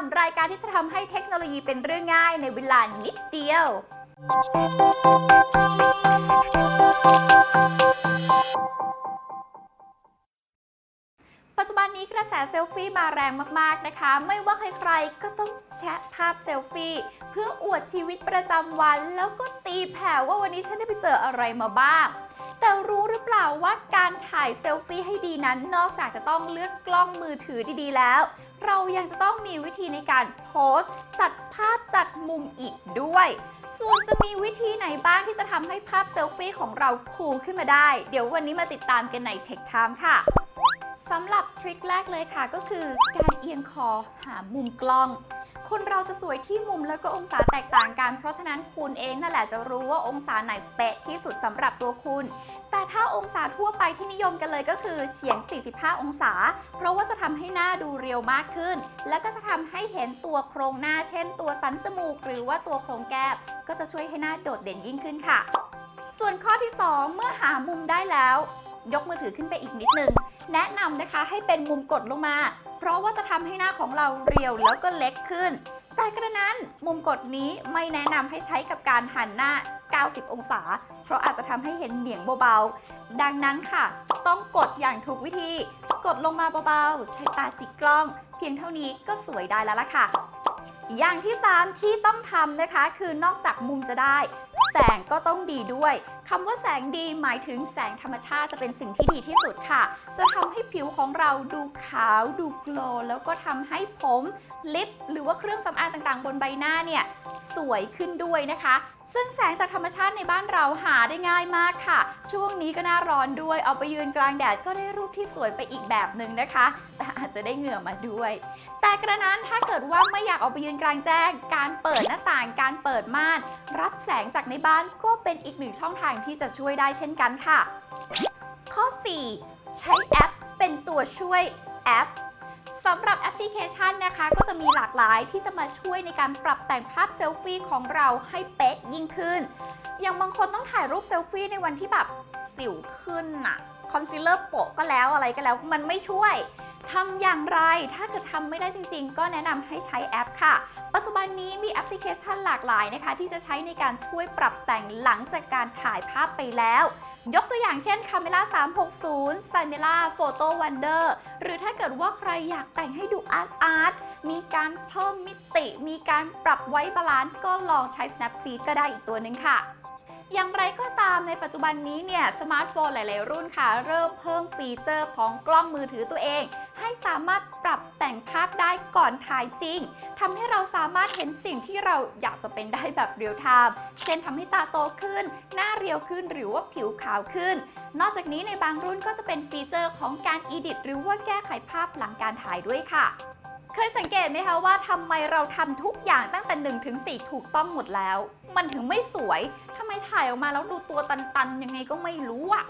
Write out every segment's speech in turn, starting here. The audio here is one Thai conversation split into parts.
มรายการที่จะทำให้เทคโนโลยีเป็นเรื่องง่ายในเวลานิดเดียว ปัจจุบันนี้กระแสเซลฟี่มาแรงมากๆนะคะ ไม่ว่าใครๆก็ต้องแชะภาพเซลฟี่ เพื่ออวดชีวิตประจำวัน แล้วก็ตีแผ่ว่าวันนี้ฉันได้ไปเจออะไรมาบ้างแต่รู้หรือเปล่าว่าการถ่ายเซลฟี่ให้ดีนั้น นอกจากจะต้องเลือกกล้องมือถือดีๆแล้ว เรายังจะต้องมีวิธีในการโพสต์ จัดภาพจัดมุมอีกด้วย ส่วนจะมีวิธีไหนบ้างที่จะทำให้ภาพเซลฟี่ของเราคูลขึ้นมาได้ เดี๋ยววันนี้มาติดตามกันใน Tech Time ค่ะ สำหรับทริคแรกเลยค่ะก็คือการเอียงคอหามุมกล้อง คนเราจะสวยที่มุมแล้วก็องศาแตกต่างกัน เพราะฉะนั้นคุณเองนั่นแหละจะรู้ว่าองศาไหนเป๊ะที่สุดสำหรับตัวคุณ แต่ถ้าองศาทั่วไปที่นิยมกันเลยก็คือเฉียง 45 องศา เพราะว่าจะทำให้หน้าดูเรียวมากขึ้น และก็จะทำให้เห็นตัวโครงหน้า เช่น ตัวสันจมูก หรือว่าตัวโครงแก้มก็จะช่วยให้หน้าโดดเด่นยิ่งขึ้นค่ะ ส่วนข้อที่ 2 เมื่อหามุมได้แล้ว ยกมือถือขึ้นไปอีกนิดนึง แนะนำนะคะให้เป็นมุมกดลงมา เพราะว่าจะทำให้หน้าของเราเรียวแล้วก็เล็กขึ้น แต่กระนั้นมุมกดนี้ไม่แนะนำให้ใช้กับการหันหน้า 90 องศา เพราะอาจจะทำให้เห็นเหนียงเบาๆ ดังนั้นค่ะ ต้องกดอย่างถูกวิธี กดลงมาเบาๆ ใช้ตาจิกกล้อง เพียงเท่านี้ก็สวยได้แล้วล่ะค่ะ อย่างที่ 3 ที่ต้องทำนะคะ คือนอกจากมุมจะได้ แสงก็ต้องดีด้วยคำว่าแสงดีหมายถึงแสงธรรมชาติจะเป็นสิ่งที่ดีที่สุดค่ะ จะทำให้ผิวของเราดูขาวดูโกลแล้วก็ทำให้ผมลิป หรือว่าเครื่องสำอางต่างๆ บนใบหน้าเนี่ย สวยขึ้นด้วยนะคะ ซึ่งแสงจากธรรมชาติในบ้านเราหาได้ง่ายมากค่ะ ช่วงนี้ก็หน่าร้อนด้วย เอาไปยืนกลางแดดก็ได้รูปที่สวยไปอีกแบบหนึ่งนะคะ แต่อาจจะได้เหงื่อมาด้วย แต่กระนั้นถ้าเกิดว่าไม่อยากออกไปยืนกลางแจ้ง การเปิดหน้าต่าง การเปิดม่าน รับแสงจากในบ้านก็เป็นอีกหนึ่งช่องทางที่จะช่วยได้เช่นกันค่ะ ข้อ 4 ใช้แอปเป็นตัวช่วยแอป สำหรับแอปพลิเคชันนะคะ ก็จะมีหลากหลายที่จะมาช่วยในการปรับแต่งภาพเซลฟี่ของเราให้เป๊ะยิ่งขึ้น อย่างบางคนต้องถ่ายรูปเซลฟี่ในวันที่แบบสิวขึ้นอะคอนซีลเลอร์โปะก็แล้วอะไรก็แล้วมันไม่ช่วย ทำอย่างไร ถ้าเกิดทำไม่ได้จริง ๆ ก็แนะนำให้ใช้แอปค่ะ ปัจจุบันนี้มีแอปพลิเคชันหลากหลายนะคะ ที่จะใช้ในการช่วยปรับแต่งหลังจากการถ่ายภาพไปแล้ว ยกตัวอย่างเช่น Camera 360 Cinema Photo Wonder หรือถ้าเกิดว่าใครอยากแต่งให้ดูอาร์ตอาร์ต มีการเพิ่มมิติ มีการปรับไว้บาลานซ์ก็ลองใช้ Snapseed ก็ได้อีกตัวหนึ่งค่ะ อย่างไรก็ตามในปัจจุบันนี้เนี่ยสมาร์ทโฟนหลาย ๆ รุ่นค่ะ เริ่มเพิ่มฟีเจอร์ของกล้องมือถือตัวเอง ให้สามารถปรับแต่งภาพได้ก่อนถ่ายจริงทำให้เราสามารถเห็นสิ่งที่เราอยากจะเป็นได้แบบเรียลไทม์เช่นทำให้ตาโตขึ้น หน้าเรียวขึ้นหรือว่าผิวขาวขึ้น นอกจากนี้ในบางรุ่นก็จะเป็นฟีเจอร์ของการอีดิทหรือว่าแก้ไขภาพหลังการถ่ายด้วยค่ะ เคยสังเกตไหมคะว่าทำไมเราทำทุกอย่างตั้งแต่1ถึง4ถูกต้องหมดแล้ว มันถึงไม่สวยทำไมถ่ายออกมาแล้วดูตัวตันๆ ยังไงก็ไม่รู้อะ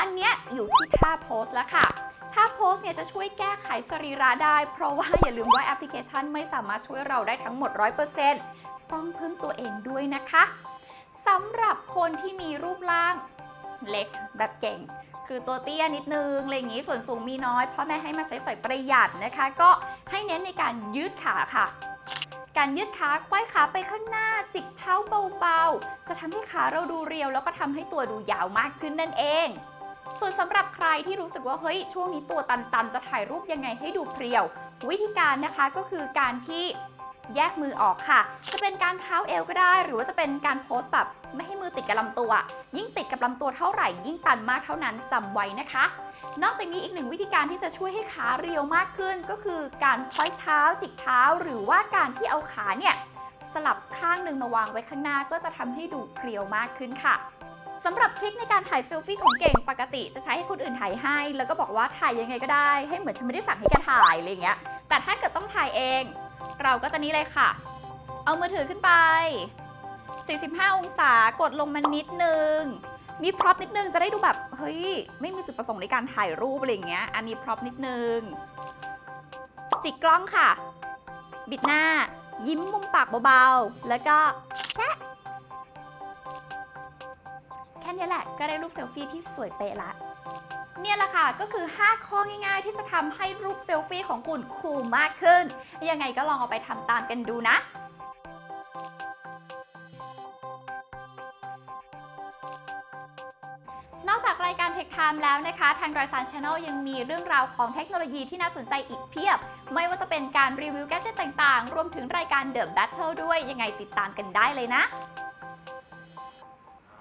อันเนี้ยอยู่ที่ท่าโพสแล้วค่ะท่าโพสเนี่ยจะช่วยแก้ไขสรีระได้ เพราะว่าอย่าลืมว่าแอปพลิเคชันไม่สามารถช่วยเราได้ทั้งหมด 100%ต้องพึ่งตัวเองด้วยนะคะสำหรับคนที่มีรูปร่าง เล็กแบบเก่ง คือตัวเตี้ยนิดนึงอะไรอย่างนี้ส่วนสูงมีน้อยพ่อแม่ให้มาใช้สอยประหยัดนะคะ ก็ให้เน้นในการยืดขาค่ะ การยืดขาควายขาไปข้างหน้าจิกเท้าเบาๆ จะทำให้ขาเราดูเรียว แล้วก็ทำให้ตัวดูยาวมากขึ้นนั่นเอง ส่วนสำหรับใครที่รู้สึกว่าเฮ้ยช่วงนี้ตัวตันๆ จะถ่ายรูปยังไงให้ดูเพรียว วิธีการนะคะก็คือการที่ แยกมือออกค่ะ จะเป็นการเท้าเอวก็ได้ หรือว่าจะเป็นการโพสต์แบบไม่ให้มือติดกับลำตัว ยิ่งติดกับลำตัวเท่าไหร่ ยิ่งตันมากเท่านั้นจำไว้นะคะ นอกจากนี้อีกหนึ่งวิธีการที่จะช่วยให้ขาเรียวมากขึ้น ก็คือการพ้อยเท้าจิกเท้า หรือว่าการที่เอาขาเนี่ยสลับข้างหนึ่งมาวางไว้ข้างหน้าก็จะทำให้ดูเรียวมากขึ้นค่ะสำหรับทริคในการถ่ายเซลฟี่ของเก่งปกติจะใช้ให้คนอื่นถ่ายให้ แล้วก็บอกว่าถ่ายยังไงก็ได้ ให้เหมือนฉันไม่ได้สั่งให้แกถ่ายอะไรอย่างเงี้ยแต่ถ้าเกิดต้องถ่ายเอง เราก็จะนี้เลยค่ะ เอามือถือขึ้นไป 45 องศากดลงมานิดนึง มีพร็อพนิดนึงจะได้ดูแบบ เฮ้ย ไม่มีจุดประสงค์ในการถ่ายรูปอะไรอย่างเงี้ย อันนี้พร็อพนิดนึง จิกกล้องค่ะ บิดหน้า ยิ้มมุมปากเบาๆ แล้วก็แชะแค่นี้แหละก็ได้รูปเซลฟี่ที่สวยเป๊ะละ เนี่ยแหละค่ะก็คือ 5 ข้อง่าย ๆ ที่จะทำให้รูปเซลฟี่ของคุณคูลมากขึ้น ยังไงก็ลองเอาไปทำตามกันดูนะนอกจากรายการ Tech Time แล้วนะคะ ทาง d อยซาน Channel ยังมีเรื่องราวของเทคโนโลยีที่น่าสนใจอีกเพียบ ไม่ว่าจะเป็นการรีวิวแกจิตต่างๆ รวมถึงรายการ The Battle ด้วยยังไงติดตามกันได้เลยนะ